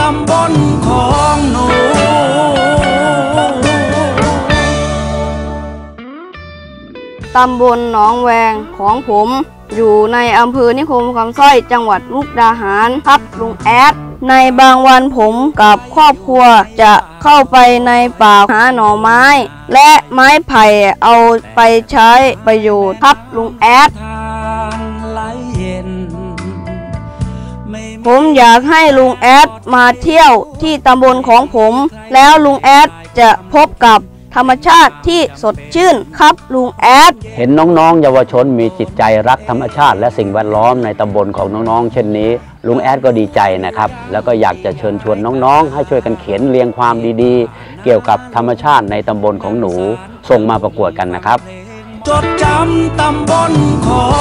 ตำบลของหนูตำบลหนองแวงของผม อยู่ในอำเภอนิคมคำสร้อยจังหวัดมุกดาหารครับลุงแอด ในบางวันผมกับครอบครัวจะเข้าไปในป่าหาหน่อไม้ และไม้ไผ่เอาไปใช้ประโยชน์ครับลุงแอดทางไหลเย็น ผมอยากให้ลุงแอดมาเที่ยวที่ตำบลของผม แล้วลุงแอดจะพบกับธรรมชาติที่สดชื่นครับลุงแอด เห็นน้องๆ เยาวชนมีจิตใจรักธรรมชาติ และสิ่งแวดล้อมในตำบลของน้องๆ เช่นนี้ ลุงแอดก็ดีใจนะครับ แล้วก็อยากจะเชิญชวนน้องๆ ให้ช่วยกันเขียนเรียงความดีๆ เกี่ยวกับธรรมชาติในตำบลของหนู ส่งมาประกวดกันนะครับ จดจำตำบลของ